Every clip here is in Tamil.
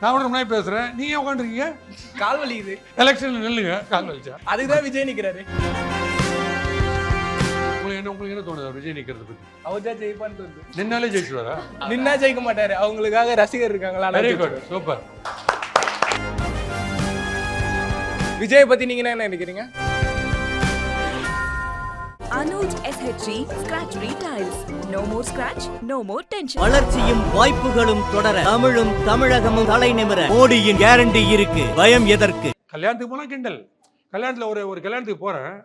நான் கூட முன்னாடி பேசுகிறேன் நீங்கள் உட்காந்துருக்கீங்க? கால் வலிக்குது. எலெக்ஷனில் நில்லுங்க. கால் வலிச்சா? அதுக்கு தான் விஜய் நிக்கிறாரு. உங்களுக்கு என்ன உங்களுக்கு என்ன தோணுது அவர் விஜய் நிற்கிறது பற்றி அவர் தான் ஜெயிப்பான்னு தோணுது. நின்னாலே ஜெயிச்சுவாரா நின்னா ஜெயிக்க மாட்டாரு. அவங்களுக்காக ரசிகர் இருக்காங்களா? வெரி குட் சூப்பர் விஜய் பத்தி நீங்க என்ன நினைக்கிறீங்க? Anuj SHG Scratch Retiles. No more scratch, no more tension. வளர்ச்சியும் வாய்ப்புகளும் தொடர தமிழும் தமிழகமும் தலை நிமிர. மோடியின் கேரண்டி இருக்கு. பயம் எதற்கு? கல்யாணத்துக்கு போனால் கிண்டல். கல்யாணத்தில் ஒரு ஒரு கல்யாணத்துக்கு போகிறேன்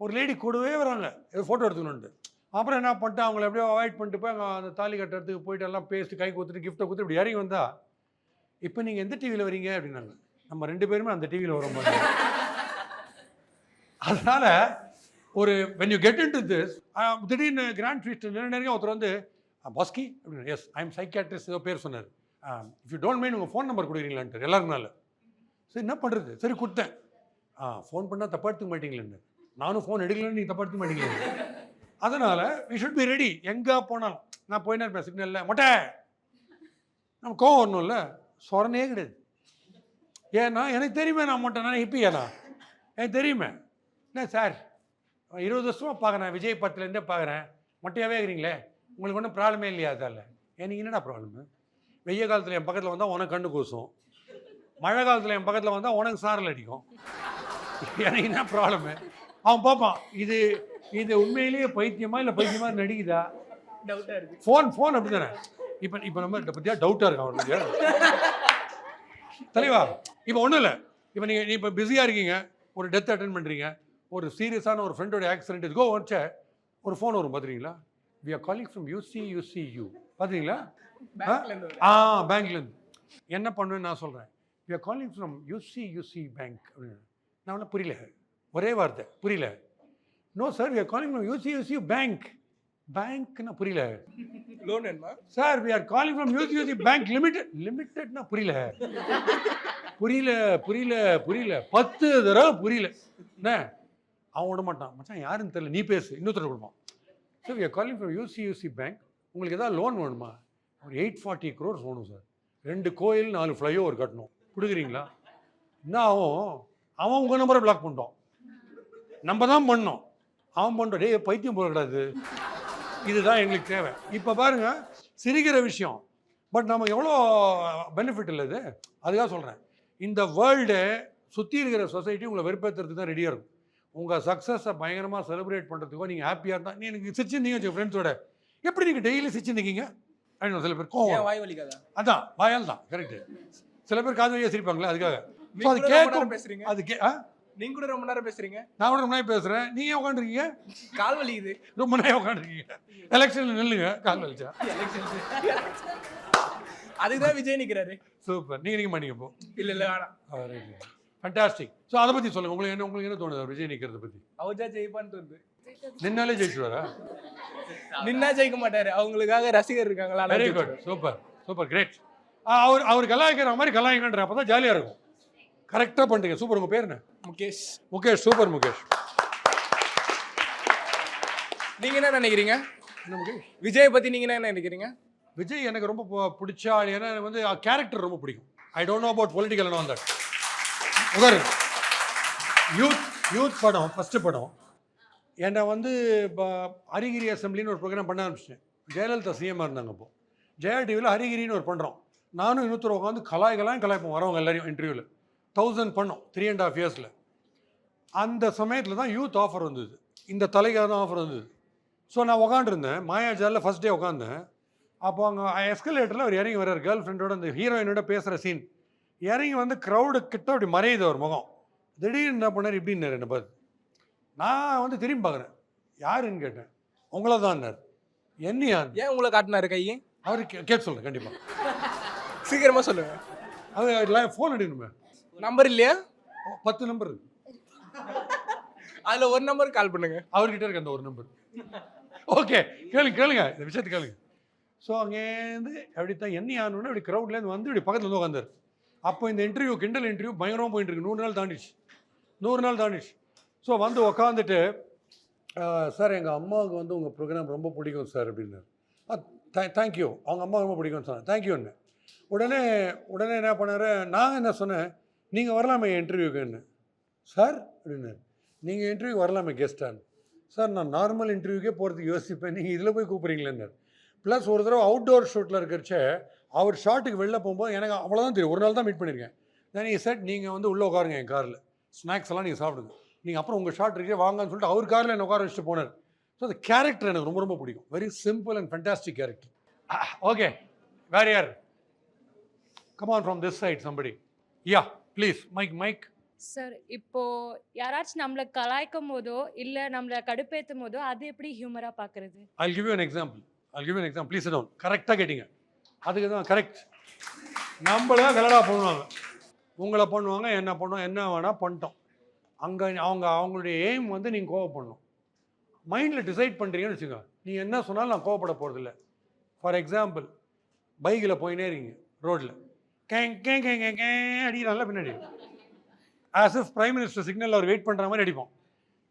ஒரு லேடி கூடவே வராங்க. ஃபோட்டோ எடுத்துக்கணுன்ட்டு அப்புறம் என்ன பண்ணிட்டு அவங்கள எப்படியோ அவாய்ட் பண்ணிட்டு போய் அங்கே அந்த தாலி கட்டுறதுக்கு போயிட்டு எல்லாம் பேசிட்டு கை கொடுத்துட்டு கிஃப்ட்டை கொடுத்து இப்படி இறங்கி வந்தா இப்போ நீங்கள் எந்த டிவியில் வரீங்க? அப்படின்னாங்க. நம்ம ரெண்டு பேருமே அந்த டிவியில் வர மாதிரி அதனால் ஒரு when you get into this திடீர்னு கிராண்ட் ட்விஸ்ட் நிறைய ஒருத்தர் வந்து பாஸ்கி அப்படின்னு எஸ் ஐ எம் சைக்கியாட்ரிஸ்ட் ஏதோ பேர் சொன்னார். இஃப் யூ டோன்ட் மைண்ட் உங்கள் ஃபோன் நம்பர் கொடுக்குறீங்களான்ட்டு எல்லாருக்குனால சரி என்ன பண்ணுறது சரி கொடுத்தேன். ஆ ஃபோன் பண்ணால் தப்பா எடுத்துக்க மாட்டீங்களேன்னு. நானும் ஃபோன் எடுக்கலன்னு நீங்கள் தப்பா எடுத்துக்க மாட்டீங்களே அதனால் வி ஷுட் பி ரெடி எங்கே போனாலும். நான் போயினே இருப்பேன் சிக்னலில் மொட்டை! நம்ம கோவம் வரணும்ல. சொரனே கிடையாது. ஏன்னா எனக்கு தெரியுமே நான் மொட்டை நான் ஹிப்பியாண்ணா எனக்கு தெரியுமே. என்ன சார்? இருபது வருஷமாக பார்க்குறேன். விஜய் படத்துலேருந்தே பார்க்குறேன். மொட்டையாகவே இருக்கிறீங்களே? உங்களுக்கு ஒன்றும் ப்ராப்ளமே இல்லையா அதால்? எனக்கு என்னடா ப்ராப்ளமு வெய்ய காலத்தில் என் பக்கத்தில் வந்தால் உனக்கு கண்ணு கூசும். மழை காலத்தில் என் பக்கத்தில் வந்தால் உனக்கு சாரல் அடிக்கும். எனக்கு என்ன ப்ராப்ளமு அவன் பார்ப்பான் இது இது உண்மையிலேயே பைத்தியமா இல்லை பைத்தியமா நடிக்குதா? டவுட்டா இருக்கு. ஃபோன் ஃபோன் அப்படி தானே? இப்போ இப்போ நம்ம இதை பற்றியா டவுட்டாக இருக்கு அவனுக்கு தலைவா இப்போ ஒன்றும் இல்லை. இப்போ நீங்கள் நீ இப்போ பிஸியாக இருக்கீங்க. ஒரு டெத் அட்டன் பண்ணுறீங்க ஒரு சீரியஸான ஒரு ஃப்ரெண்டோட ஆக்சிடென்ட் இதுக்கோ வச்ச ஒரு ஃபோன் வரும் பார்த்துறீங்களா we are calling from UC UC U வர. ஆ? பேங்க்லேருந்து என்ன பண்ணுவேன்னு நான் சொல்கிறேன் we are calling from UC UC bank அப்படின்னு. நான் ஒன்றும் புரியல. ஒரே வார்த்தை புரியல. No sir we are calling from UC UC bank பேங்க்னா புரியல. லோன் வேணுமா? Sir we are calling from UC UC bank limited லிமிட்டட்னா புரியல. புரியல புரியல புரியல. பத்து தடவை புரியல. என்ன? அவன் விட மாட்டான். மச்சான் யாருன்னு தெரியல. நீ பேசு. இன்னொருத்தர் கொடுப்பான். Sir we calling from UC bank உங்களுக்கு எதாவது லோன் வேணுமா? ஒரு எயிட் ஃபார்ட்டி க்ரோர்ஸ் வேணும் சார் ரெண்டு கோயில் நாலு ஃப்ளைஓவர் கட்டணும். கொடுக்குறீங்களா? என்ன ஆகும்? அவன் உங்கள் நம்பரை பிளாக் பண்ணிட்டோம் நம்ம தான் பண்ணோம். அவன் பண்ணுறோம் டே பைத்தியம் போடக்கூடாது இதுதான் எங்களுக்கு தேவை. இப்போ பாருங்கள் சிரிக்கிற விஷயம். பட் நம்ம எவ்வளோ பெனிஃபிட் இல்லை இது? அதுக்காக சொல்கிறேன் இந்த வேர்ல்டு சுற்றி இருக்கிற சொசைட்டி உங்களை வெறுப்பேற்றுறதுக்கு தான் ரெடியாக இருக்கும். உங்கள் சக்ஸஸை பயங்கரமாக செலிப்ரேட் பண்ணுறதுக்கோ நீங்கள் ஹாப்பியாக இருந்தால் நீ எனக்கு சிரிச்சிருந்தீங்க வச்சு ஃப்ரெண்ட்ஸோட எப்படி நீங்கள் டெய்லி சிரிச்சிருந்தீங்க அப்படின்னு சில பேர் கோவம். வாய் வலிக்காதா? அதான் வாயால் தான் கரெக்டு சில பேர் காது வழியாக சிரிப்பாங்களே அதுக்காக. அது நீங்க கூட ரொம்ப கேட்கும். நேரம் பேசுறீங்க? அது கே நீங்க கூட ரொம்ப நேரம் பேசுறீங்க? நான் கூட முன்னாடி பேசுகிறேன் நீங்கள் உட்காந்துருக்கீங்க கால் வலிக்குது. ரொம்ப நேரம் உட்காந்துருக்கீங்க எலெக்ஷனில் நில்லுங்க கால் வலிச்சா. அதுக்கு தான் விஜய் நிக்கிறாரு. சூப்பர் நீங்கள் நிற்க மாட்டீங்க இப்போ. இல்ல இல்ல வேணாம். ஃபண்டாஸ்டிக் ஸோ அதை பற்றி சொல்லுங்கள் உங்களுக்கு என்ன உங்களுக்கு என்ன தோணுது? விஜய் நிற்கிறத பற்றி அவர் தான் ஜெயிப்பான்னு தோணுது நின்னாலே ஜெயிச்சுவாரா நின்னா ஜெயிக்க மாட்டாரு. அவங்களுக்காக ரசிகர் இருக்காங்களா? Very good super super great அவர் அவர் கலாய்க்கிற மாதிரி கலாய்ங்கன்ற அப்போ தான் ஜாலியாக இருக்கும். கரெக்டாக பண்ணுறீங்க சூப்பர் உங்கள் பேர் என்ன? முகேஷ். முகேஷ். சூப்பர் முகேஷ். நீங்க என்ன நினைக்கிறீங்க? விஜய் பத்தி நீங்க என்ன நினைக்கிறீங்க? விஜய் எனக்கு ரொம்ப பிடிச்ச ஆள். ஏன்னா எனக்கு வந்து கேரக்டர் ரொம்ப பிடிக்கும். I don't know about political and that உதாரு Youth youth படம் ஃபஸ்ட்டு படம். என்னை வந்து இப்போ ஹரிகிரி அசம்பிளின்னு ஒரு ப்ரோக்ராம் பண்ண ஆரம்பிச்சிட்டேன். ஜெயலலிதா சிஎம்மாக இருந்தாங்க அப்போ. ஜெயா டிவியில் ஹரிகிரின்னு ஒரு பண்ணுறோம் நானும் இன்னொருத்தர் உட்காந்து கலாய்கலாம் கலாய்ப்போம் வரவங்க எல்லாரையும் இன்டர்வியூவில் தௌசண்ட் பண்ணோம் த்ரீ அண்ட் ஹாஃப் இயர்ஸில் அந்த சமயத்தில் தான் யூத் ஆஃபர் வந்தது. இந்த தலைக்காக தான் ஆஃபர் வந்தது. ஸோ நான் உக்காண்டிருந்தேன் மாயாஜாலில் ஃபஸ்ட் டே உட்காந்தேன் அப்போ அங்கே எஸ்கலேட்டரில் அவர் இறங்கி வர்றார் கேர்ள் ஃப்ரெண்டோட அந்த ஹீரோயினோட பேசுகிற சீன் இறங்கி வந்து க்ரௌடு கிட்ட அப்படி மறையுது அவர் முகம். திடீர்னு என்ன பண்ணார்? இப்படின்னாரு என்ன பார்த்து நான் வந்து திரும்பி பார்க்குறேன். யாருன்னு கேட்டேன். உங்களை தான்னார் என்னையான் ஏன் உங்களை காட்டினாரு கையை? அவர் கேட்க சொல்கிறேன் கண்டிப்பாக சீக்கிரமா சொல்லுங்க. அது ஃபோன் எடுக்கணுமே நம்பர் இல்லையா? பத்து நம்பர் இருக்கு அதுல ஒரு நம்பர் கால் பண்ணுங்க. அவர்கிட்ட இருக்கு அந்த ஒரு நம்பர் ஓகே கேளுங்க கேளுங்க. இந்த விஷயத்தை கேளுங்க. ஸோ அங்கேருந்து அப்படி தான் என்ன ஆனோன்னு அப்படி க்ரௌட்லேருந்து வந்து இப்படி பக்கத்தில் வந்து உட்காந்தார் அப்போ இந்த இன்டர்வியூ கிண்டல் இன்டர்வியூ பயங்கரமாக போயிட்டு இருக்கு நூறு நாள் தாண்டிச்சு. நூறு நாள் தாண்டிச்சு. ஸோ வந்து உக்காந்துட்டு சார் எங்கள் அம்மாவுக்கு வந்து உங்கள் ப்ரோக்ராம் ரொம்ப பிடிக்கும் சார் அப்படின்னாரு. தேங்க்யூ அவங்க அம்மா ரொம்ப பிடிக்கும்னு சொன்னேன் தேங்க்யூன்னு உடனே உடனே என்ன பண்ணார்? நான் என்ன சொன்னேன்? நீங்கள் வரலாமே இன்டர்வியூக்குன்னு சார் அப்படின்னாரு. நீங்கள் இன்டர்வியூ வரலாமே கெஸ்டான்னு சார் நான் நார்மல் இன்டர்வியூக்கே போகிறதுக்கு யோசிப்பேன். நீங்கள் இதில் போய் கூப்பிட்றீங்களேன்னாரு. ப்ளஸ் ஒரு தடவை அவுட்டோர் ஷூட்டில் இருக்கிறச்ச அவர் ஷாட்டுக்கு வெளில போகும்போது எனக்கு அவ்வளோதான் தெரியும். ஒரு நாள் தான் மீட் பண்ணியிருக்கேன். தென் நீ செட் நீங்கள் வந்து உள்ளே உட்காருங்க என் காரில் ஸ்நாக்ஸ் எல்லாம் நீங்கள் சாப்பிடுங்க. நீங்கள் அப்புறம் உங்கள் ஷாட் இருக்கே வாங்கன்னு சொல்லிட்டு அவர் காரில் என்ன உட்கார வச்சுட்டு போனார். ஸோ அந்த கேரக்டர் எனக்கு ரொம்ப ரொம்ப பிடிக்கும். Very simple and fantastic character okay வேற யார்? Come on from this side somebody yeah please mike mike sir இப்போ யாராச்சும் நம்மளை கலாய்க்கும் போதோ இல்ல நம்மளை கடுப்பேத்தும் போதோ அது எப்படி ஹியூமரா பாக்குறது? I'll give you an example. I'll give you an example. Please sit down. கரெக்டாக கேட்டீங்க. அதுக்கு தான் கரெக்ட் நம்மள கலடா பண்ணுவாங்க. உங்களை பண்ணுவாங்க என்ன பண்ணுவோம் என்ன வேணால் பண்ணிட்டோம். அங்கே அவங்க அவங்களுடைய எய்ம் வந்து நீங்கள் கோவப்படணும். மைண்டில் டிசைட் பண்ணுறீங்கன்னு வச்சுக்கோங்க. நீ என்ன சொன்னாலும் நான் கோவப்பட போகிறதில்ல ஃபார் எக்ஸாம்பிள் பைக்கில் போயினே இருக்கீங்க ரோட்டில் கேங் கேங் கேங் கேங் கேங் அடிக்கிறாங்களா பின்னாடி. As if prime minister signal our wait பண்ணுற மாதிரி அடிப்போம்.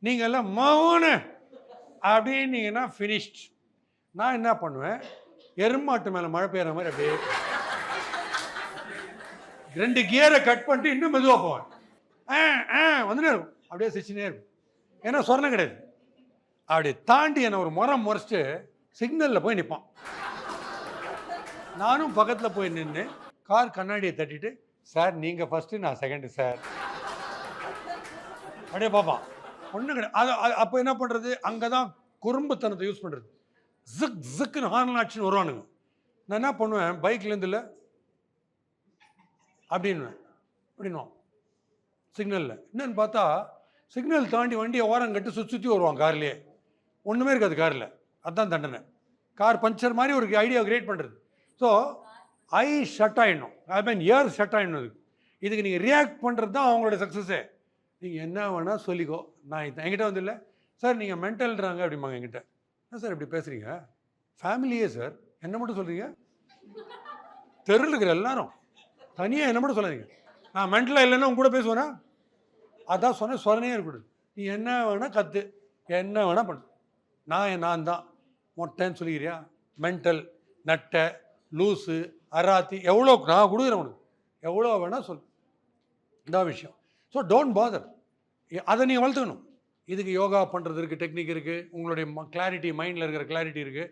நீங்கள் எல்லாம் மௌன அப்படின்னீங்கன்னா ஃபினிஷ்ட் நான் என்ன பண்ணுவேன்? எருமாட்டு மேலே மழை பெய்கிற மாதிரி அப்படியே ரெண்டு கியரை கட் பண்ணிட்டு இன்னும் மெதுவாக போவேன். ஆ ஆ வந்துனே இருக்கும். அப்படியே சிரிச்சுனே இருக்கும். ஏன்னா சொரணம் கிடையாது. அப்படி தாண்டி என்னை ஒரு முறம் முறைச்சிட்டு சிக்னலில் போய் நிற்பான் நானும் பக்கத்தில் போய் நின்று கார் கண்ணாடியை தட்டிட்டு சார் நீங்கள் ஃபஸ்ட்டு நான் செகண்டு சார். அப்படியே பார்ப்பான். ஒன்றும் கிடையாது. அது- அப்போ என்ன பண்ணுறது அங்கே தான் குறும்புத்தனத்தை யூஸ் பண்ணுறது ஜிக் ஜிக்குன்னு ஹார்ன் ஆச்சுன்னு வருவானுங்க. நான் என்ன பண்ணுவேன்? பைக்லேருந்து இல்லை. அப்படின்னுவேன். அப்படின்வான் சிக்னலில் என்னன்னு பார்த்தா சிக்னல் தாண்டி வண்டியை ஓரம் கட்டு சுற்றி சுற்றி வருவான் கார்லேயே. ஒன்றுமே இருக்காது காரில். அதுதான் தண்டனை. கார் பஞ்சர் மாதிரி ஒரு ஐடியா கிரியேட் பண்ணுறது ஸோ ஐ ஷட் ஆகிடணும் ஐ மீன் இயர் ஷட் ஆகிடணும் இதுக்கு இதுக்கு நீங்கள் ரியாக்ட் பண்ணுறது தான் அவங்களோட சக்ஸஸே நீங்கள் என்ன வேணால் சொல்லிக்கோ. நான் இது- என்கிட்ட வந்து இல்லை. சார் நீங்கள் மென்டல்ன்றாங்க அப்படிம்பாங்க என்கிட்ட. என்ன சார் இப்படி பேசுகிறீங்க ஃபேமிலியே சார். என்ன மட்டும் சொல்கிறீங்க தெருவில் இருக்கிற எல்லாரும். தனியாக என்ன மட்டும் சொல்லாதீங்க. நான் மென்டலாக இல்லைன்னா உங்க கூட பேசுவேனா? அதான் சொன்னேன் சொன்னே இருக்கக்கூடாது நீ என்ன வேணால் கற்று என்ன வேணால் பண்ணு. நான் நான் தான். மொட்டைன்னு சொல்லிக்கிறியா? மென்டல் நட்டை லூஸு அராத்தி எவ்வளோ நான் கொடுக்குறேன் உனக்கு. எவ்வளோ வேணால் சொல் இதான் விஷயம். ஸோ டோன்ட் பாதர் அதை நீங்கள் வளர்த்துக்கணும். இதுக்கு யோகா பண்ணுறது இருக்குது டெக்னிக் இருக்குது உங்களுடைய கிளாரிட்டி மைண்டில் இருக்கிற கிளாரிட்டி இருக்குது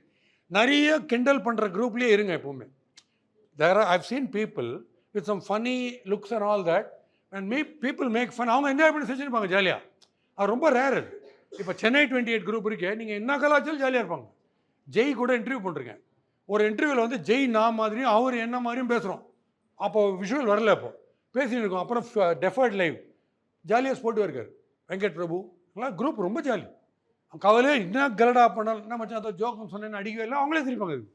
நிறைய கிண்டல் பண்ணுற குரூப்லேயே இருங்க எப்போவுமே. There are I've seen people with some funny looks and all that and me people make fun அவங்க என்ஜாய் பண்ணி செஞ்சுருப்பாங்க ஜாலியாக அது ரொம்ப ரேர் அது. இப்போ சென்னை டுவெண்ட்டி எயிட் குரூப் இருக்கே நீங்கள் என்ன கலாச்சாரம் ஜாலியாக இருப்பாங்க? ஜெய் கூட இன்டர்வியூ பண்ணுறேன் ஒரு இன்டர்வியூவில் வந்து ஜெய் நான் மாதிரியும் அவர் என்ன மாதிரியும் பேசுகிறோம் அப்போ விஷுவல் வரல அப்போது பேசின்னு இருக்கோம். அப்புறம் uh, டெஃபர்ட் லைவ் ஜாலியாக ஸ்போர்ட்டு இருக்கார். வெங்கட் பிரபு எல்லாம் குரூப் ரொம்ப ஜாலி கவலையே என்ன கலடா பண்ணாலும் என்ன மச்சான் அதை ஜோக்கம் சொன்னேன்னு அடிக்கவே இல்லை. அவங்களே சிரிப்பாங்க இது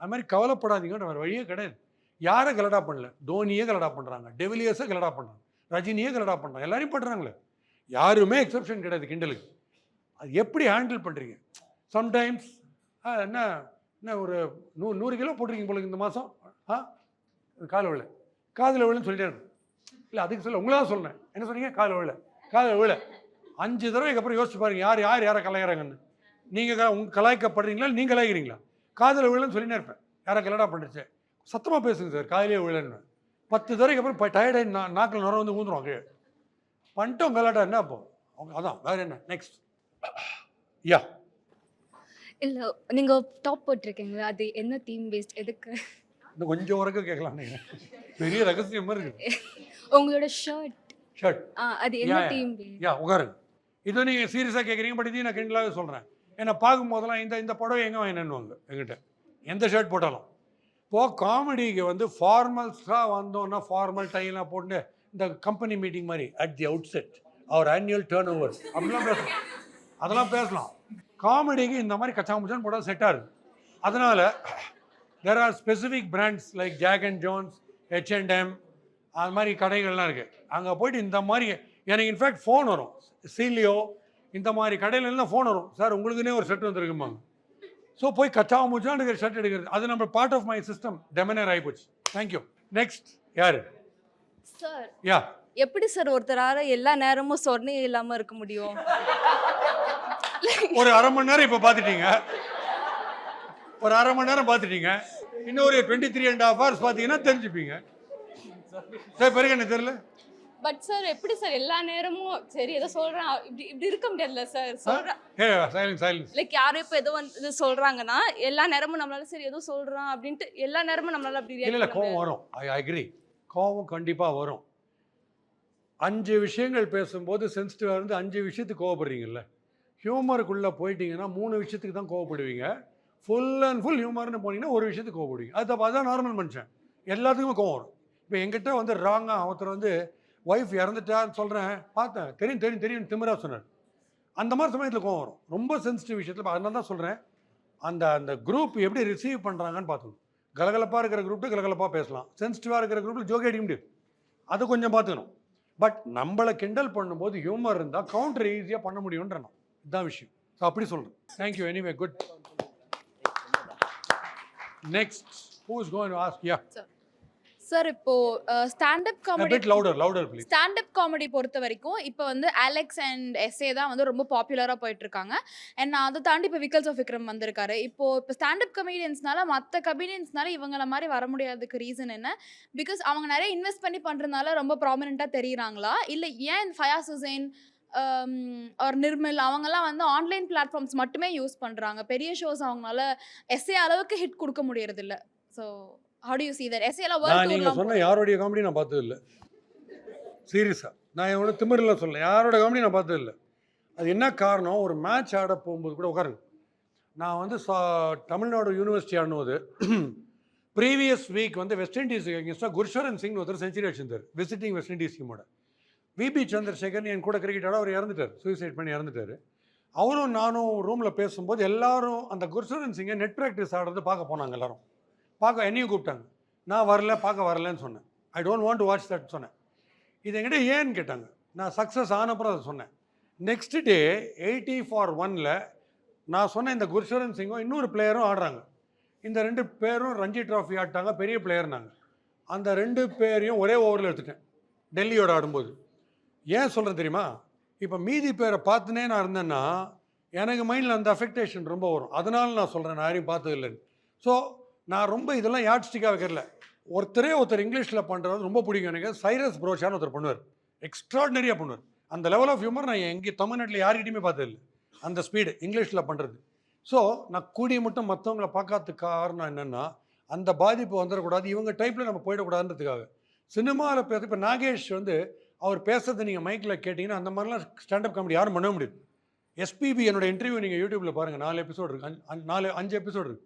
அது மாதிரி கவலைப்படாதீங்கன்ற வேறு வழியே கிடையாது. யாரை கலடா பண்ணல? தோனியே கலடா பண்ணுறாங்க டெவிலியர்ஸை கலடா பண்ணுறாங்க ரஜினியே கலடா பண்ணுறாங்க எல்லாரையும் பண்ணுறாங்களே யாருமே எக்ஸப்ஷன் கிடையாது கிண்டலுக்கு. அது எப்படி ஹேண்டில் பண்ணுறீங்க சம்டைம்ஸ் என்ன என்ன ஒரு நூ நூறு கிலோ போட்டிருக்கீங்க போல இந்த மாதம் ஆ காலை விழ காதில் விழுன்னு சொல்லிட்டே இல்லை அதுக்கு சொல்ல உங்களாக சொல்கிறேன் என்ன சொன்னீங்க? காலை விழ காலை விழ அஞ்சு தடவைக்கு அப்புறம் யோசிச்சு பாருங்க யார் யார் யாரை கலாய்கிறாங்கன்னு நீங்கள் உங்க கலாய்க்கப்படுறீங்களா நீங்கள் கலாய்க்கிறீங்களா? காதில் விழன்னு சொல்லினே இருப்பேன். யாரை கலடா பண்ணுச்சு சத்தமாக பேசுங்க சார் காதிலே விழன்னு பத்து தடவைக்கு அப்புறம் டயர்டாகி நா நாக்கில் நுர வந்து ஊந்துரும் கீழே பண்ணிட்டோம் கலாட்டா என்ன அப்போ? அவங்க அதான் வேறு என்ன? Next yeah. இல்ல நீங்க டாப் போட்டிருக்கீங்களா? அது என்ன தீம் பேஸ்ட் எதுக்கு? இன்னும் கொஞ்சம் உறக்க கேட்கலாம் நீங்கள் பெரிய ரகசியம் மாதிரி இருக்கு. உங்களோட ஷர்ட் ஷர்ட் அது என்ன. தீம் யா உட்காருங்க. இதை நீங்கள் சீரியஸாக கேட்குறீங்க பட் இதையும் நான் கிண்டலாகவே சொல்கிறேன் என்னை பார்க்கும்போதெல்லாம் இந்த இந்த புடவை எங்கே வாங்கினேன்னுவாங்க எங்கிட்ட எந்த ஷர்ட் போட்டாலும். இப்போது காமெடிக்கு வந்து ஃபார்மல்ஸாக வந்தோன்னா ஃபார்மல் டைலாம் போட்டு இந்த கம்பெனி மீட்டிங் மாதிரி at the outset our annual turnover அப்படிலாம் பேசலாம். அதெல்லாம் பேசலாம். காமெடிக்கு இந்த மாதிரி கச்சாமுச்சான் போட்டால் செட்டாக இருக்குது அதனால் there are specific brands like Jack and Jones H and M அது மாதிரி கடைகள்லாம் இருக்குது அங்கே போயிட்டு இந்த மாதிரி எனக்கு இன்ஃபேக்ட் ஃபோன் வரும். சீலியோ இந்த மாதிரி கடையில எல்லாம் ஃபோன் வரும். சார் உங்களுக்குன்னே ஒரு செட் வந்துருக்குமாங்க ஸோ போய் கச்சா முச்சான் இருக்கிற ஷர்ட் எடுக்கிறது. அது நம்ம part of my system demeanour ஆகிப்போச்சு தேங்க்யூ நெக்ஸ்ட் யார்? சார் யா எப்படி சார் ஒருத்தரால எல்லா நேரமும் சொர்ணே இல்லாம இருக்க முடியும்? ஒரு அரை மணி நேரம் இப்போ பார்த்துட்டீங்க ஒரு அரை மணி நேரம் பார்த்துட்டீங்க இன்னும் ஒரு twenty three and half hours பார்த்தீங்கன்னா தெரிஞ்சுப்பீங்க. சரி பிறகு என்ன தெரியல? பட் சார் எப்படி சார் எல்லா நேரமும்? சரி ஏதோ சொல்றேன். இப்படி இப்படி இருக்க முடியாதுல்ல சார் சொல்றேன் லைக் யாரும் இப்போ ஏதோ வந்து சொல்றாங்கன்னா எல்லா நேரமும் நம்மளால சரி ஏதோ சொல்றான் அப்படின்ட்டு எல்லா நேரமும் நம்மளால அப்படி இல்லை கோவம் வரும். ஐ அக்ரி கோவம் கண்டிப்பாக வரும். அஞ்சு விஷயங்கள் பேசும்போது சென்சிட்டிவாக இருந்து அஞ்சு விஷயத்துக்கு கோவப்படுறீங்கல்ல. ஹியூமருக்குள்ளே போயிட்டீங்கன்னா மூணு விஷயத்துக்கு தான் கோவப்படுவீங்க. ஃபுல் அண்ட் ஃபுல் ஹியூமர்னு போனீங்கன்னா ஒரு விஷயத்துக்கு கோவப்படுவீங்க. அது அதுதான் நார்மல் மனுஷன். எல்லாத்துக்குமே கோவம் வரும். இப்போ எங்கிட்ட வந்து ராங்காக ஒருத்தர் வந்து ஒய்ஃப் இறந்துட்டான்னு சொல்கிறேன் பார்த்தேன். தெரியும் தெரியும் தெரியும் திமிரா சொன்னார். அந்த மாதிரி சமயத்தில் கோவம் வரும். ரொம்ப சென்சிட்டிவ் விஷயத்தில் அதனால தான் சொல்கிறேன் அந்த அந்த குரூப் எப்படி ரிசீவ் பண்ணுறாங்கன்னு பார்த்துக்கணும். கலகலப்பாக இருக்கிற குரூப்பில் கலகலப்பாக பேசலாம். சென்சிட்டிவாக இருக்கிற குரூப்பில் ஜோக்கி அடிக்க முடியும் அதை கொஞ்சம் பார்த்துக்கணும். பட் நம்மளை கிண்டல் பண்ணும்போது ஹியூமர் இருந்தால் கவுண்டர் ஈஸியாக பண்ண முடியுன்ற நான் இதுதான் விஷயம். ஸோ அப்படி சொல்கிறேன் thank you anyway good next who is going ask yeah sir இப்போ stand up comedy louder louder please stand up comedy பொறுத்த வரைக்கும் இப்போ வந்து அலெக்ஸ் அண்ட் எஸ்ஏ தான் வந்து ரொம்ப பாப்புலராக போயிட்டு இருக்காங்க அண்ட் அதை தாண்டி இப்போ விக்கல்ஸ் ஆஃப் விக்ரம் வந்திருக்காரு. இப்போ இப்போ ஸ்டாண்டப் கமெடியன்ஸ்னால மற்ற கமெடியன்ஸ்னால இவங்கள மாதிரி வர முடியாததுக்கு ரீசன் என்ன? பிகாஸ் அவங்க நிறைய இன்வெஸ்ட் பண்ணி பண்ணுறதுனால ரொம்ப ப்ராமினெண்ட்டாக தெரியுறாங்களா? இல்லை ஏன் இந்த ஃபயாஸ் ஹுசைன் ஒரு நிர்மல் அவங்கெல்லாம் வந்து ஆன்லைன் பிளாட்ஃபார்ம்ஸ் மட்டுமே யூஸ் பண்ணுறாங்க பெரிய ஷோஸ் அவங்களால எஸ்ஏ அளவுக்கு ஹிட் கொடுக்க முடியறதில்ல. So how do you see that? எஸ்ஏ எல்லாம் நான் நீங்கள் சொன்ன யாருடைய காமெடி நான் பார்த்தது இல்லை சீரியஸாக நான் எவ்வளோ திமிரில் சொல்ல யாரோட காமெடி நான் பார்த்தது இல்லை அது என்ன காரணம்? ஒரு மேட்ச் ஆட போகும்போது கூட உட்காருங்க. நான் வந்து சா- தமிழ்நாடு யூனிவர்சிட்டி ஆடும்போது ப்ரீவியஸ் வீக் வந்து வெஸ்ட் இண்டீஸ் அகேன்ஸ்டாக குர்ஷரன் சிங் ஒருத்தர் செஞ்சுரி அடிச்சிருந்தார். விசிட்டிங் வெஸ்ட் இண்டீஸ் டீமோட விபி சந்திரசேகர் என் கூட கிரிக்கெட் ஆட அவர் இறந்துட்டார். சூசைட் பண்ணி இறந்துட்டார். அவரும் நானும் ரூமில் பேசும்போது எல்லாரும் அந்த குர்ஷரன் சிங்கை நெட் ப்ராக்டிஸ் ஆடுறது பார்க்க போனாங்க எல்லாரும். பார்க்க என்னையும் கூப்பிட்டாங்க. நான் வரல பார்க்க வரலன்னு சொன்னேன். I don't want to watch that சொன்னேன். இது என்கிட்ட ஏன்னு கேட்டாங்க. நான் சக்ஸஸ் ஆனப்புறம் அதை சொன்னேன். நெக்ஸ்ட் டே எயிட்டி ஃபார் ஒனில் நான் சொன்ன இந்த குர்ஷரன் சிங்கும் இன்னொரு பிளேயரும் ஆடுறாங்க. இந்த ரெண்டு பேரும் ரஞ்சி ட்ராஃபி ஆட்டாங்க பெரிய பிளேயர் நாங்கள் அந்த ரெண்டு பேரையும் ஒரே ஓவரில் எடுத்துட்டேன். டெல்லியோட ஆடும்போது. ஏன் சொல்கிறேன் தெரியுமா? இப்போ மீதி பேரை பார்த்துனே நான் இருந்தேன்னா எனக்கு மைண்டில் அந்த அஃபெக்டேஷன் ரொம்ப வரும். அதனால நான் சொல்கிறேன் நான் யாரையும் பார்த்தது இல்லைன்னு ஸோ நான் ரொம்ப இதெல்லாம் யாட்ஸ்டிக்காக வைக்கிறல ஒருத்தரே ஒருத்தர் இங்கிலீஷில் பண்ணுறது ரொம்ப பிடிக்கும் எனக்கு. சைரஸ் ப்ரோஷான்னு ஒருத்தர் பண்ணுவார். எக்ஸ்ட்ராடினரியாக பண்ணுவார். அந்த லெவல் ஆஃப் ஹியூமர் நான் எங்கே தமிழ்நாட்டில் யார்கிட்டையுமே பார்த்தது இல்லை. அந்த ஸ்பீடு இங்கிலீஷில் பண்ணுறது ஸோ நான் கூடிய மட்டும் மற்றவங்கள பார்க்காத காரணம் என்னென்னா அந்த பாதிப்பு வந்துடக்கூடாது இவங்க டைப்பில் நம்ம போயிடக்கூடாதுன்றதுக்காக. சினிமாவில் பேச இப்போ நாகேஷ் வந்து அவர் பேசுறது நீங்கள் மைக்கில் கேட்டிங்கன்னா அந்த மாதிரிலாம் ஸ்டாண்டப் காமெடி யாரும் பண்ண முடியாது. எஸ்பிபி என்னோட இன்டர்வியூ நீங்கள் யூடியூப்பில் பாருங்கள் நாலு எபிசோடு இருக்குது அஞ்சு- நாலு அஞ்சு எபிசோடு இருக்குது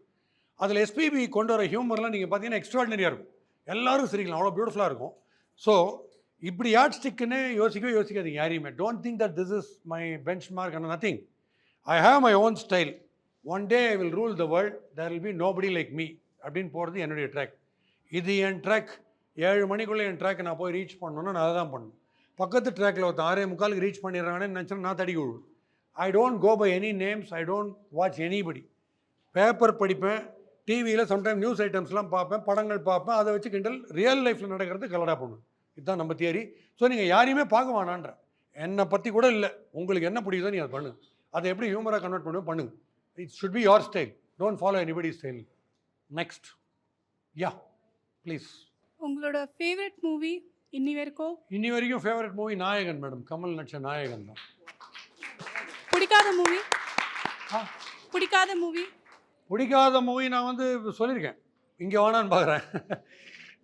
அதில் எஸ்பிபி கொண்டு வர ஹியூமர்லாம் நீங்கள் பார்த்தீங்கன்னா எக்ஸ்ட்ராடினரியாக இருக்கும். எல்லாரும் சிரிக்கலாம். அவ்வளோ பியூட்டிஃபுல்லாக இருக்கும். ஸோ இப்படி யாட் ஸ்டிக்குன்னு யோசிக்கவே யோசிக்காதீங்க. யாரையுமே don't think that this is my benchmark and nothing I have my own style one day I will rule the world there will be nobody like me அப்படின்னு போகிறது என்னுடைய ட்ராக் இது என் ட்ராக் ஏழு மணிக்குள்ளே என் ட்ராக்கை நான் போய் ரீச் பண்ணணும்னா நான் அதை தான் பண்ணணும். பக்கத்து ட்ராக்கில் ஒருத்தன் ஆறே முக்காலுக்கு ரீச் பண்ணிடுறாங்கன்னு நினச்சேன்னா நான் தடி விழுவேன் I don't go by any names I don't watch anybody paper படிப்பேன். டிவியில் சம்டைம் நியூஸ் ஐட்டம்ஸ்லாம் பார்ப்பேன் படங்கள் பார்ப்பேன் அதை வச்சு கிண்டல் ரியல் லைஃப்பில் நடக்கிறது கலடா பண்ணுவேன் இதுதான் நம்ம தியரி ஸோ நீங்கள் யாரையுமே பார்க்க வேணான்ற. என்னை பற்றி கூட இல்லை. உங்களுக்கு என்ன பிடிக்குதோ நீ அதை பண்ணுங்க அதை எப்படி ஹியூமராக கன்வெர்ட் பண்ணுவோம் பண்ணுங்க. It should be your style don't follow anybody style next yeah please உங்களோட ஃபேவரட் மூவி இன்னி வரைக்கும்? இன்னி வரைக்கும் favourite movie Nayakan madam. Kamal நடிச்ச நாயகன் தான். பிடிக்காத மூவி. பிடிக்காத மூவி பிடிக்காத மூவி நான் வந்து சொல்லியிருக்கேன். இங்கே வேணான்னு பார்க்குறேன்.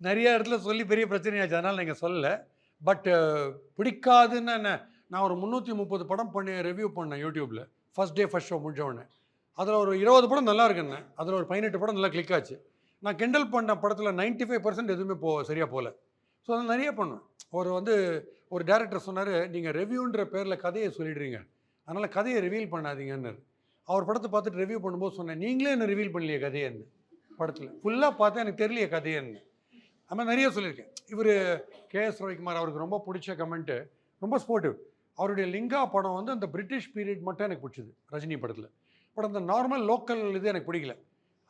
நிறைய இடத்துல சொல்லி பெரிய பிரச்சனையாச்சு. அதனால் நீங்கள் சொல்லலை. பட் பிடிக்காதுன்னு என்ன? நான் ஒரு முந்நூற்றி முப்பது படம் பண்ணி ரிவ்யூ பண்ணேன் யூடியூப்பில் ஃபஸ்ட் டே ஃபஸ்ட் ஷோ முடிஞ்ச உடனே. அதில் ஒரு இருபது படம் நல்லா இருக்குன்னு. அதில் ஒரு பதினெட்டு படம் நல்லா கிளிக் ஆச்சு. நான் கிண்டல் பண்ண படத்தில் 95% ஃபைவ் பர்சன்ட் எதுவுமே போ சரியாக போகல. ஸோ அதை நிறைய பண்ணுவேன். ஒரு வந்து ஒரு டேரக்டர் சொன்னார் நீங்கள் ரெவ்யூன்ற பேரில் கதையை சொல்லிடுறீங்க. அதனால் கதையை ரிவீல் பண்ணாதீங்கன்னு அவர் படத்தை பார்த்துட்டு ரிவ்யூ பண்ணும்போது சொன்னேன் நீங்களே என்ன ரிவீல் பண்ணலையே கதையன்னு படத்தில். ஃபுல்லாக பார்த்தா எனக்கு தெரியலையே கதையன்னு அது மாதிரி நிறைய சொல்லியிருக்கேன். இவர் கேஎஸ் ரவிக்குமார் அவருக்கு ரொம்ப பிடிச்ச கமெண்ட்டு ரொம்ப ஸ்போர்ட்டிவ் அவருடைய லிங்கா படம் வந்து அந்த பிரிட்டிஷ் பீரியட் மட்டும் எனக்கு பிடிச்சது ரஜினி படத்தில். பட் அந்த நார்மல் லோக்கல் இது எனக்கு பிடிக்கல.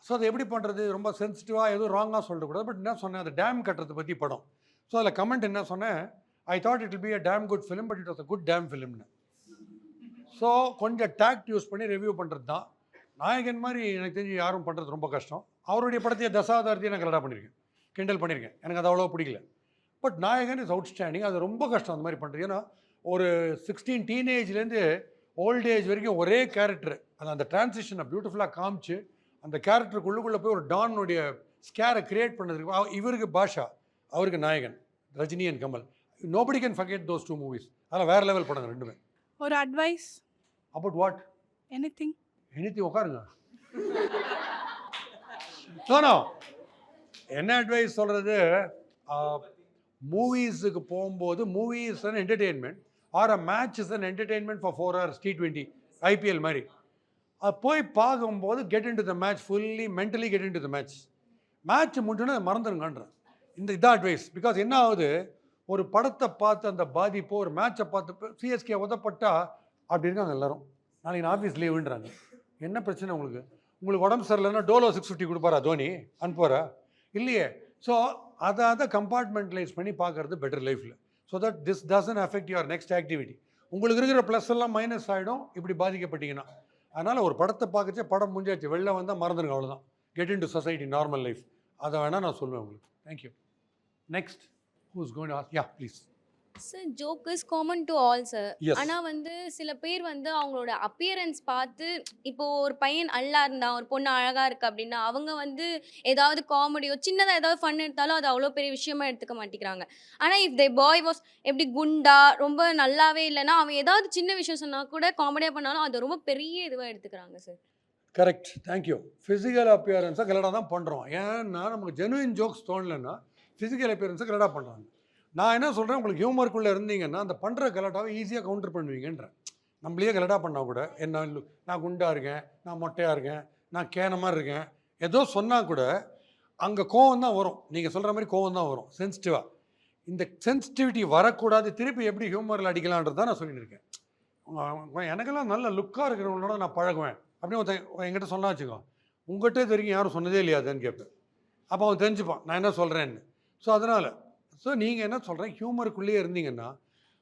ஸோ அதை எப்படி பண்ணுறது ரொம்ப சென்சிட்டிவாக எதுவும் ராங்காக சொல்லக்கூடாது பட் என்ன சொன்னேன் அந்த டேம் கட்டுறதை பற்றி படம். ஸோ அதில் கமெண்ட் என்ன சொன்னேன் I thought it be a damn good film but it was a good damn ஃபிலிம்னு so கொஞ்சம் டேக்ட் யூஸ் பண்ணி ரிவ்யூ பண்ணுறது தான் நாயகன் மாதிரி எனக்கு தெரிஞ்சு யாரும் பண்ணுறது ரொம்ப கஷ்டம். அவருடைய படத்தையே தசாவதாரத்தையும் நான் கரெக்டாக பண்ணியிருக்கேன் கிண்டல் பண்ணியிருக்கேன் எனக்கு அது அவ்வளோ பிடிக்கல. பட் நாயகன் இஸ் அவுட்ஸ்டாண்டிங் அது ரொம்ப கஷ்டம் அந்த மாதிரி பண்ணுறது ஏன்னா ஒரு சிக்ஸ்டீன் டீனேஜ்லேருந்து ஓல்ட் ஏஜ் வரைக்கும் ஒரே கேரக்டர் அது அந்த டிரான்சிஷனை பியூட்டிஃபுல்லாக காமிச்சு அந்த கேரக்டருக்குள்ளுக்குள்ளே போய் ஒரு டானுடைய ஸ்கேரை கிரியேட் பண்ணதுக்கு இவருக்கு பாஷா அவருக்கு Nayakan Rajini and Kamal. Nobody can forget those two movies அதெல்லாம் வேறு லெவல் படம் ரெண்டுமே. ஒரு advice about what any thing any உட்காருங்க நோ என்ன அட்வைஸ் சொல்கிறது மூவிஸுக்கு போகும்போது movie is an entertainment or a match is an entertainment for four hours T twenty IPL மாதிரி. அது போய் பார்க்கும்போது get in to the match fully mentally get in to the match match முடிஞ்சோன்னா மறந்துடுங்கன்றேன் இந்த இதான் அட்வைஸ் பிகாஸ் என்ன ஆகுது? ஒரு படத்தை பார்த்து அந்த பாதிப்போ ஒரு மேட்சை பார்த்து சிஎஸ்கே உதப்பட்டா அப்படி இருக்காங்க எல்லாரும். நாளைக்கு நான் ஆஃபீஸ் லீவுன்றாங்க என்ன பிரச்சனை உங்களுக்கு? உங்களுக்கு உடம்பு சரியில்லைன்னா டோலோ சிக்ஸ் ஃபிஃப்டி கொடுப்பாரா தோனி? அனுப்புவாரா? இல்லையே. ஸோ அதை அதை கம்பார்ட்மெண்ட்லைஸ் பண்ணி பார்க்கறது பெட்டர் லைஃப்பில் so that this doesn't affect your next activity உங்களுக்கு இருக்கிற ப்ளஸ் எல்லாம் மைனஸ் ஆகிடும் இப்படி பாதிக்கப்பட்டீங்கன்னா. அதனால் ஒரு படத்தை பார்க்கச்சே படம் முடிஞ்சாச்சு. வெளில வந்தால் மறந்துடுங்க அவ்வளோதான் get in to society normal life அதை வேணால் நான் சொல்லுவேன் உங்களுக்கு. Thank you next who's going yeah please sir joke is common to all sir ஆனால் வந்து சில பேர் வந்து அவங்களோட அப்பியரன்ஸ் பார்த்து இப்போ ஒரு பையன் அல்லா இருந்தான் ஒரு பொண்ணு அழகா இருக்கு அப்படின்னா அவங்க வந்து ஏதாவது காமெடியோ சின்னதாக ஏதாவது ஃபன் எடுத்தாலும் அது அவ்வளோ பெரிய விஷயமா எடுத்துக்க மாட்டேங்கிறாங்க. ஆனால் இஃப் தை பாய் வாஸ் எப்படி குண்டா ரொம்ப நல்லாவே இல்லைன்னா அவன் ஏதாவது சின்ன விஷயம் சொன்னா கூட காமெடியாக பண்ணாலும் அதை ரொம்ப பெரிய இதுவாக எடுத்துக்கிறாங்க sir correct thank you physical அப்பியரன்ஸை கலடாக தான் பண்ணுறோம் ஏன்னா நமக்கு ஜெனுவின் ஜோக்ஸ் தோணலைன்னா ஃபிசிக்கல் அப்பியரன்ஸை கலடாக பண்ணுறாங்க நான் என்ன சொல்கிறேன் உங்களுக்கு ஹியூமருக்குள்ளே இருந்தீங்கன்னா அந்த பண்ணுற கலட்டாவை ஈஸியாக கவுண்டர் பண்ணுவீங்கன்றேன். நம்மளையே கலடா பண்ணால் கூட என்ன நான் குண்டாக இருக்கேன் நான் மொட்டையாக இருக்கேன் நான் கேனமாக இருக்கேன். ஏதோ சொன்னால் கூட அங்கே கோவம் தான் வரும். நீங்கள் சொல்கிற மாதிரி கோவம் தான் வரும். சென்சிட்டிவாக இந்த சென்சிட்டிவிட்டி வரக்கூடாது. திருப்பி எப்படி ஹியூமரில் அடிக்கலான்றது தான் நான் சொல்லியிருக்கேன். எனக்கெல்லாம் நல்ல லுக்காக இருக்கிறவங்களோட நான் பழகுவேன். அப்படின்னு ஒருத்தன் என்கிட்ட சொன்னா வச்சுக்கோ. உங்கள்கிட்ட இது வரைக்கும் யாரும் சொன்னதே இல்லையாதுன்னு கேட்பேன். அப்போ அவன் தெரிஞ்சுப்பான். நான் என்ன சொல்கிறேன்னு ஸோ அதனால் ஸோ நீங்கள் என்ன சொல்கிறேன் ஹியூமருக்குள்ளேயே இருந்தீங்கன்னா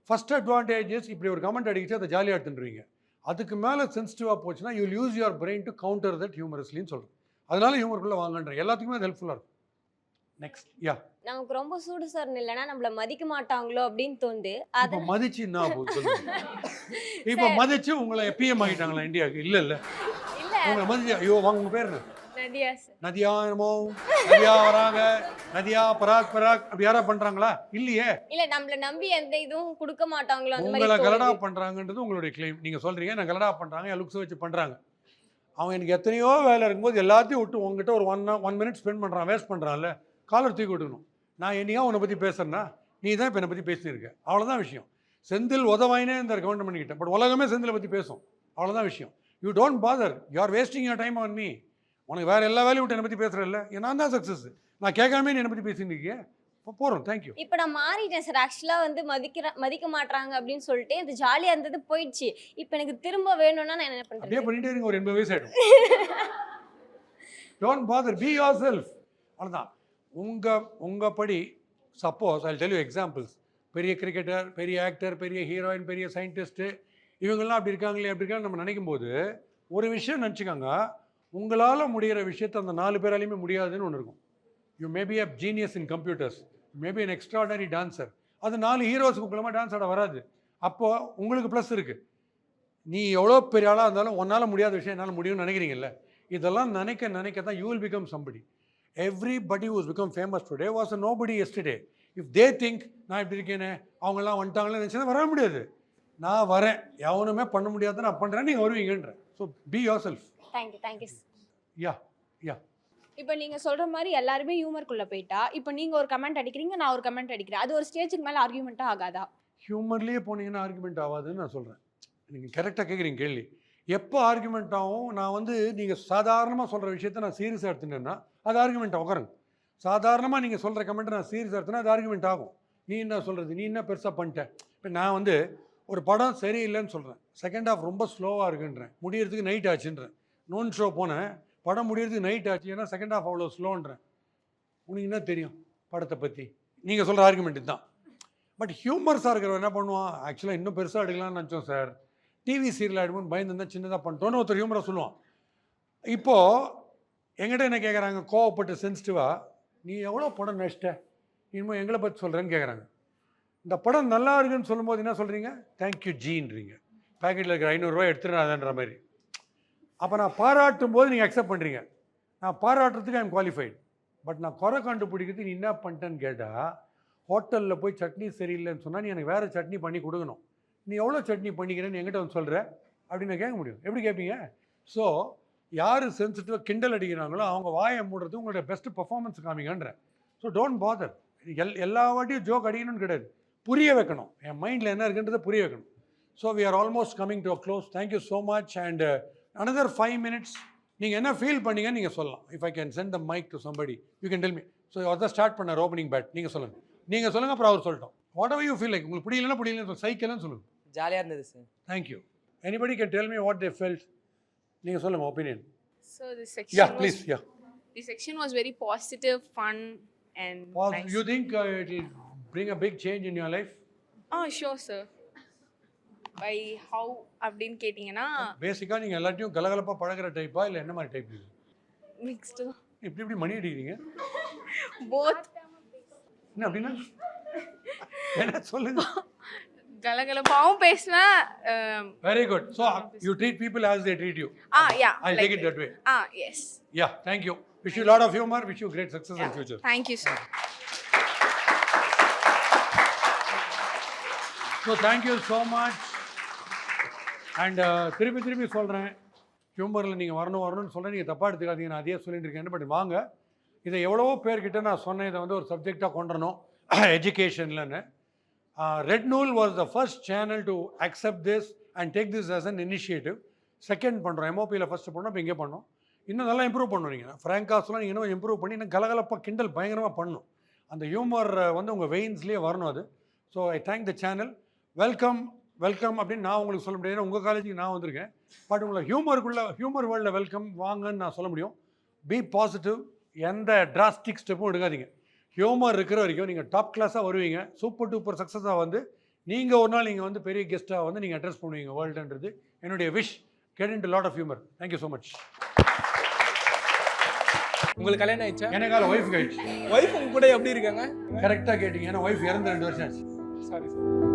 ஃபஸ்ட் அட்வான்டேஜஸ் இப்படி ஒரு கமெண்ட் அடிக்கிச்சு அதை ஜாலியாக எடுத்துட்டுருவீங்க அதுக்கு மேலே சென்சிட்டிவாக போச்சுன்னா you use your brain to counter that ஹியூமரஸ்லின்னு சொல்கிறேன் அதனால ஹியூமருக்குள்ளே வாங்கன்றேன் எல்லாத்துக்குமே அது ஹெல்ப்ஃபுல்லாக இருக்கும். நெக்ஸ்ட் யா நமக்கு ரொம்ப சூடு சார் இல்லைன்னா நம்மள மதிக்க மாட்டாங்களோ அப்படின்னு தோணுது. இப்போ மதிச்சு என்ன இப்போ மதிச்சு உங்களை பிஎம் ஆகிட்டாங்களா இந்தியாவுக்கு இல்லை இல்லை. இல்ல. உங்களை மதிச்சு ஐயோ வாங்க உங்கள் பேர் என்ன? நதியா என்னமோ? நதியா வராங்க. நதியா பராக் பராக். அப்படி யாரா பண்றாங்களா? இல்லையே. இல்ல நம்மள நம்பி எந்த இதுவும் கொடுக்க மாட்டாங்களோ அந்த உங்களை கலடா. பண்றாங்கன்றது உங்களுடைய கிளைம் நீங்க சொல்றீங்க நான் கலடா பண்றாங்க என் லுக்ஸ் வச்சு பண்றாங்க. அவன் எனக்கு எத்தனையோ வேலை இருக்கும்போது எல்லாத்தையும் விட்டு உங்ககிட்ட ஒரு ஒன் ஒன் மினிட் ஸ்பெண்ட் பண்றான் வேஸ்ட் பண்றான்ல காலர் தூக்கி விட்டுக்கணும். நான் என்னையா உன்னை பத்தி பேசுறேன்னா நீ தான் இப்போ என்னை பத்தி பேசியிருக்க. அவ்வளவுதான் விஷயம். செந்தில் உதவாயினே இந்த கவர்மெண்ட் கிட்ட. பட் உலகமே செந்திலை பத்தி பேசும். அவ்வளவுதான் விஷயம். You don't bother you are wasting your time on me உனக்கு வேற எல்லா வேலையும் விட்டு என்னை பத்தி பேசுறல்ல? நான் தான் சக்ஸஸ் நான் கேட்காம என்னை பத்தி பேசிட்டு இப்போ போகிறோம் தேங்க்யூ இப்ப நான் மாறிட்டேன் சார் ஆக்சுவலா வந்து மதிக்கிற மதிக்க மாட்டாங்க அப்படின்னு சொல்லிட்டு இது ஜாலியா இருந்தது போயிடுச்சு. இப்ப எனக்கு திரும்ப வேணும்னா நான் என்ன அப்படியே பண்றது பண்ணிட்டே இருங்க. ஒரு எண்பது வயசு ஆகிடும் don't bother be yourself அவ்வளோதான் உங்கள் உங்கள் படி suppose I tell you examples பெரிய கிரிக்கெட்டர் பெரிய ஆக்டர் பெரிய ஹீரோயின் பெரிய சயின்டிஸ்ட்டு இவங்கெல்லாம் அப்படி இருக்காங்களே அப்படி இருக்காங்க நம்ம நினைக்கும் போது ஒரு விஷயம் நினச்சிக்கோங்க. உங்களால் முடிகிற விஷயத்தை அந்த நாலு பேராலையுமே முடியாதுன்னு ஒன்று இருக்கும். You maybe a genius in computers maybe an extraordinary dancer அது நாலு ஹீரோஸுக்கு மூலமாக டான்ஸ் ஆட வராது. அப்போது உங்களுக்கு ப்ளஸ் இருக்குது நீ எவ்வளோ பெரிய ஆளாக இருந்தாலும் உன்னால் முடியாத விஷயம் என்னால் முடியும்னு நினைக்கிறீங்கல்ல? இதெல்லாம் நினைக்க நினைக்க தான் you will become somebody everybody who's become famous today was a nobody yesterday if they think நான் இப்படி இருக்கேனே அவங்கெல்லாம் வந்துட்டாங்களே நினச்சா வர முடியாது. நான் வரேன். எவனுமே பண்ண முடியாது நான் பண்ணுறேன் நீங்கள் வருவீங்கன்ற. So be yourself thank you thank you yeah இப்போ நீங்க சொல்ற மாதிரி எல்லாருமே ஹியூமர்க்குள்ள போயிட்டா இப்போ நீங்க ஒரு கமெண்ட் அடிக்கிறீங்க நான் ஒரு கமெண்ட் அடிக்கிறேன். அது ஒரு ஸ்டேஜுக்கு மேல ஆர்கியூமெண்ட்டா ஆகாதா? ஹியூமர்லேயே போனீங்கன்னா ஆர்குமெண்ட் ஆகாதுன்னு நான் சொல்கிறேன் நீங்கள் கரெக்டாக கேட்குறீங்க கேள்வி. எப்போ ஆர்குமெண்ட் ஆகும்? நான் வந்து நீங்கள் சாதாரணமாக சொல்கிற விஷயத்த நான் சீரியஸாக எடுத்துட்டேன்னா அது ஆர்குமெண்ட் உட்காருங்க சாதாரணமாக நீங்கள் சொல்கிற கமெண்ட்டை நான் சீரியஸாக எடுத்தேன்னா அது ஆர்குமெண்ட் ஆகும். நீ என்ன சொல்கிறது நீ என்ன பெருசாக பண்ணிட்ட இப்போ நான் வந்து ஒரு படம் சரியில்லைன்னு சொல்கிறேன் செகண்ட் ஹாஃப் ரொம்ப ஸ்லோவாக இருக்குன்றேன். முடியறதுக்கு நைட் ஆச்சுன்றேன். நோன் ஷோ போனேன். படம் முடியறது நைட் ஆச்சு. ஏன்னா செகண்ட் ஹாஃப் அவ்வளோ ஸ்லோன்றேன் உனக்கு என்ன தெரியும் படத்தை பற்றி நீங்கள் சொல்கிற ஆர்குமெண்ட் தான் பட் ஹியூமர்ஸாக இருக்கிறவன் என்ன பண்ணுவான்? ஆக்சுவலாக இன்னும் பெருசாக எடுக்கலாம்னு நினச்சோம் சார் டிவி சீரியல் ஆகிடுமோன்னு பயந்து இருந்தால் சின்னதாக பண்ணிட்டோன்னு ஒருத்தர் ஹியூமராக சொல்லுவான். இப்போது எங்கிட்ட என்ன கேட்குறாங்க கோவப்பட்டு சென்சிட்டிவாக நீ எவ்வளோ படம் நடிச்சிட்ட? இனிமேல் எங்களை பற்றி சொல்கிறேன்னு கேட்குறாங்க இந்த படம் நல்லா இருக்குன்னு சொல்லும்போது என்ன சொல்கிறீங்க தேங்க்யூ ஜீன்றீங்க பேக்கெட்டில் இருக்கிற ஐநூறுரூவா எடுத்துடாதன்ற மாதிரி. அப்போ நான் பாராட்டும் போது நீங்கள் அக்செப்ட் பண்ணுறீங்க நான் பாராட்டுறதுக்கு ஐம் குவாலிஃபைட் பட் நான் குறை கண்டுபிடிக்கிறதுக்கு நீ என்ன பண்ணிட்டேன்னு கேட்டால் ஹோட்டலில் போய் சட்னி சரியில்லைன்னு சொன்னால் நீ எனக்கு வேறு சட்னி பண்ணி கொடுக்கணும். நீ எவ்வளோ சட்னி பண்ணிக்கிறேன்னு என்கிட்ட வந்து சொல்கிற அப்படின்னு நான் கேட்க முடியும். எப்படி கேட்பீங்க ஸோ யார் சென்சிட்டிவாக கிண்டல் அடிக்கிறாங்களோ அவங்க வாயை மூடுறது உங்களோட பெஸ்ட் பர்ஃபார்மன்ஸ் காமிங்கன்ற. ஸோ டோன்ட் பாதர் எல் எல்லா வாட்டியும் ஜோக் அடிக்கணும்னு கிடையாது. புரிய வைக்கணும். என் மைண்டில் என்ன இருக்குன்றதை புரிய வைக்கணும். So we are almost coming to a close thank you so much and another five minutes நீங்கள் என்ன ஃபீல் பண்ணீங்க நீங்கள் சொல்லலாம். If I can send the mic to somebody you can tell me so அதான் ஸ்டார்ட் பண்ணார் ஓப்பனிங் பேட் நீங்கள் சொல்லுங்கள் நீங்கள் சொல்லுங்கள் அப்புறம் அவர் சொல்லட்டும். Whatever you feel like உங்களுக்கு பிடிக்கலன்னா பிடிக்கலன்னு சைக்கிள்னு சொல்லுங்கள் ஜாலியாக இருந்தது sir thank you anybody can tell me what they felt நீங்கள் சொல்லுங்கள் opinion So the yeah section please was yeah the section was very positive, fun, and nice. You think it will bring a big change in your life? Oh, sure, sir. By how அப்படின்னு கேட்டிங்கன்னா பேசிக்காக நீங்கள் எல்லாத்தையும் கலகலப்பாக பழகுற டைப்பா இல்லை என்ன மாதிரி டைப் இது? mixed இப்படி இப்படி மணி அடிக்கிறீங்க? Both. என்ன அப்படின்னா? என்ன சொல்லுங்க? கலகலப்பாவும் பேசுவேன் very good so you treat people as they treat you ah yeah I take it. That way ah yes. Yeah thank you wish you lot of humour wish you great success in future thank you sir. So thank you so much and uh, திருப்பி திருப்பி சொல்கிறேன் ஹியூமரில் நீங்கள் வரணும் வரணும்னு சொல்கிறேன் நீங்கள் தப்பாக எடுத்துக்காதீங்க. நான் அதையே சொல்லிட்டு இருக்கேன் பட் வாங்க. இதை எவ்வளவோ பேர்கிட்ட நான் சொன்னேன். இதை வந்து ஒரு சப்ஜெக்டாக கொண்டுறணும். எஜுகேஷன்லன்னு Red Nool was the first channel to accept this and take this as an initiative second பண்ணுறோம் எம்ஓபியில் ஃபஸ்ட்டு பண்ணோம் இப்போ இங்கே பண்ணோம். இன்னும் நல்லா இம்ப்ரூவ் பண்ணணும் நீங்கள் ஃப்ராங்காக நீங்கள் இன்னும் இம்ப்ரூவ் பண்ணி இன்னும் கலகலப்பாக கிண்டல் பயங்கரமாக பண்ணணும் அந்த ஹியூமர் uh, வந்து உங்கள் வெயின்ஸ்லேயே வரணும் அது. So I thank the channel welcome welcome அப்படின்னு நான் உங்களுக்கு சொல்ல முடியாது. உங்கள் காலேஜுக்கு நான் வந்திருக்கேன். பட் உங்களை ஹியூமருக்குள்ள ஹியூமர் வேர்ல்டில் வெல்கம் வாங்கன்னு நான் சொல்ல முடியும். பி பாசிட்டிவ் எந்த டிராஸ்டிக் ஸ்டெப்பும் எடுக்காதீங்க. ஹியூமர் இருக்கிற வரைக்கும் நீங்கள் டாப் கிளாஸாக வருவீங்க. சூப்பர் டூப்பர் சக்ஸஸாக வந்து நீங்கள் ஒரு நாள் நீங்கள் வந்து பெரிய கெஸ்ட்டாக வந்து நீங்கள் அட்ரஸ் பண்ணுவீங்க வேர்ல்டுன்றது என்னுடைய wish get in to lot of humour thank you so much உங்களுக்கு கல்யாணம் ஆயிடுச்சா? எனக்கால ஒய்ஃப் ஆயிடுச்சு. ஒய்ஃப் உங்க கூட எப்படி இருக்காங்க? கரெக்டாக கேட்டிங்க. ஏன்னா ஒய்ஃப் இறந்து ரெண்டு வருஷம் ஆச்சு. Sorry sir